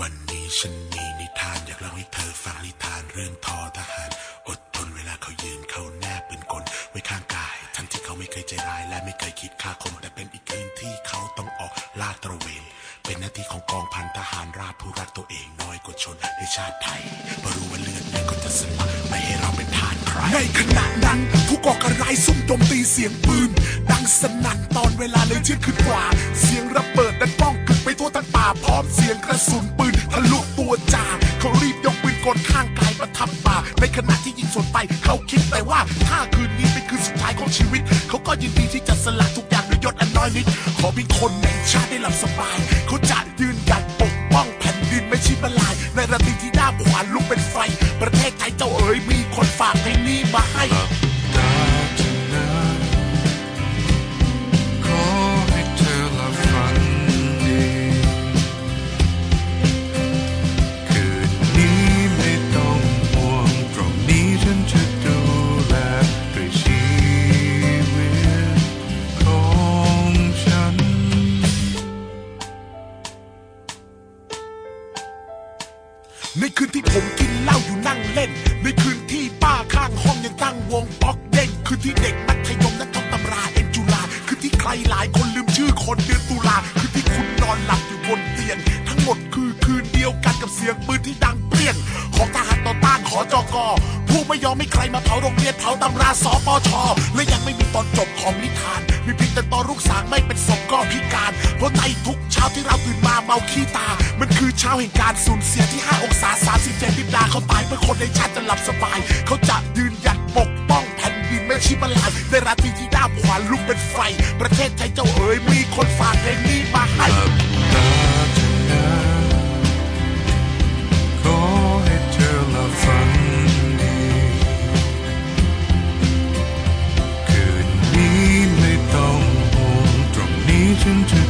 วันนี้ฉันมีนิทานอยากเล่าให้เธอฟังนิทานเรื่องทอทหาร อดทนเวลาเขายืนเขาแนบปืนกลไว้ข้างกาย ทั้งที่เขาไม่เคยใจร้ายและไม่เคยคิดฆ่าคนแต่เป็นอีกคืนที่เขาต้องออกลาดตระเวน เป็นหน้าที่ของกองพันทหารราบผู้รักตัวเองน้อยกว่าชนในชาติไทยเพราะรู้ว่าเลือดนี่ก็จะสลักไม่ให้เราเป็นทาสใครในขณะนั้นผู้ก่อการร้ายซุ่มโจมตีเสียงปืน ดังสนั่นตอนเวลาเลยเที่ยงคืนกว่า เสียงระเบิดดังป้องกึก ไปทั่วทั้งป่าพร้อมเสียงกระสุนปืนทะลุตัวจ่าเขารีบยกปืนกลข้างกายประทับบ่าในขณะที่ยิงสวนไปเขาคิดแต่ว่าถ้าคืนนี้เป็นคืนสุดท้ายของชีวิต เขาก็ยินดีที่จะสละทุกอย่างด้วยยศอันน้อยนิดขอเพียงคนในชาติได้หลับสบาย เขาจะยืนหยัดปกป้องแผ่นดินไม่ชิบลาย ในระดับที่หน้าขวานลุกเป็นไฟ ประเทศไทยเจ้าเอ๋ยมีคนฝากเพลงนี้มาให้ ในคืนที่ผมกินเหล้าอยู่นั่งเล่น ในคืนที่ป้าข้างห้องยังตั้งวงป๊อกเด้งคืนที่เด็กมัธยมนั้นท่องตำราเอ็นจุฬาคืนที่ใครหลายคนลืมชื่อคนเดือนตุลาคืนที่คุณนอนหลับอยู่บนเตียงทั้งหมดคือคืนเดียวกันกับเสียงปืนที่ดังเปรี้ยงของทหารต่อต้านขอจอกอผู้ไม่ยอมให้ใครมาเผาโรงเรียนเผาตำราสปชและยังไม่มีตอนจบของนิทาน มีเพียงแต่ตอนลูกสางไม่เป็นศพก็พิการเพราะในทุก มาเมาขี้ตา มันคือเช้าแห่งการสูญเสียที่ 5 องศา37ลิบดาเขาตายเพื่อคนในชาติจะหลับสบาย เขาจะยืนหยัดปกป้องแผ่นดินไม่ชิบลายในราตรีที่ด้ามขวานลุกเป็นไฟ ประเทศไทยเจ้าเอ๋ยมีคนฝากเพลงนี้มาให้ขอให้เธอละฝันดีคืนนี้ไม่ต้องห่วงตรงนี้ฉันจะ